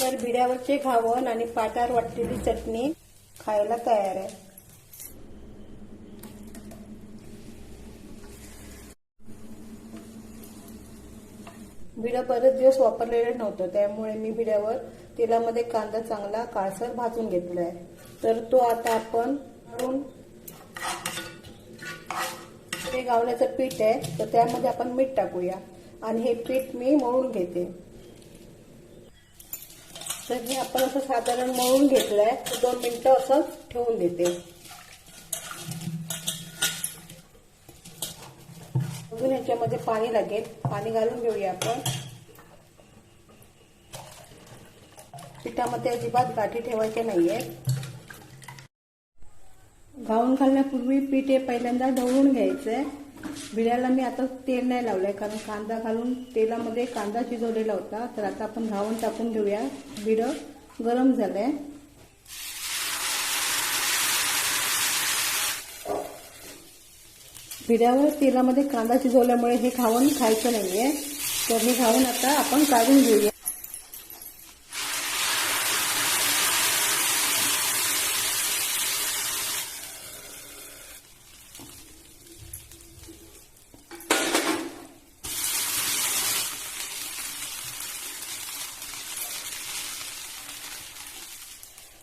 तर बिड्यावरचे घावण आणि पाटार वाटलेली चटणी खायला तयार आहे. बिडं बरेच दिवस वापरलेलं नव्हतं त्यामुळे मी बिड्यावर तेलामध्ये कांदा चांगला काळसर भाजून घेतलाय. तर तो आता आपण काढून हे गावण्याचं पीठ आहे तर त्यामध्ये आपण मीठ टाकूया. आणि हे पीठ मी मळून घेते. तर हे आपण असं साधारण मळून घेतलंय. आहे दोन मिनिटं असं ठेवून देते. अजून ह्याच्यामध्ये पाणी लागेल. पाणी घालून घेऊया आपण. पिठामध्ये अजिबात गाठी ठेवायचे नाहीये. गाऊन घालण्यापूर्वी पीठ हे पहिल्यांदा ढवळून घ्यायचंय. बिड्याला मी आता तेल नाही लावलंय कारण कांदा घालून तेलामध्ये कांदा शिजवलेला होता. तर आता आपण घावून टाकून घेऊया. बिडं गरम झालंय. बिड्यावर तेलामध्ये कांदा शिजवल्यामुळे हे घावण खायचं नाहीये. तर हे घावून आता आपण काढून घेऊया.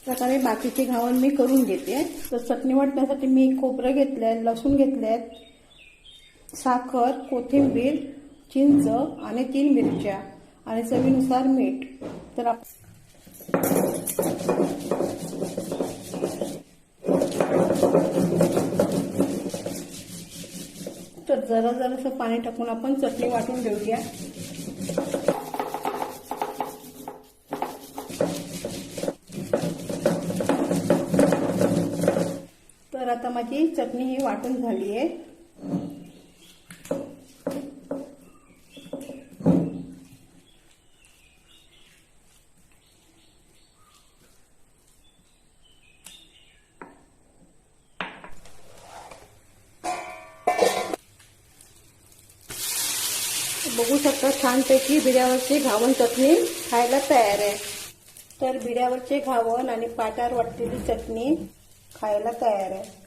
प्रकारे बाकीचे घावण मी करून घेते. तर चटणी वाटण्यासाठी मी खोबरं घेतलं आहे लसूण घेतलंय साखर कोथिंबीर चिंच आणि तीन मिरच्या आणि चवीनुसार मीठ. तर आप तर जरा जरासं पाणी टाकून आपण चटणी वाटून घेऊया. तर आता माझी चटणी ही वाटून झाली आहे. बघू शकता छानपैकी बिड्यावरची घावण चटणी खायला तयार आहे. तर बिड्यावरचे घावण आणि पाटार वाटलेली चटणी खायला तयार आहे.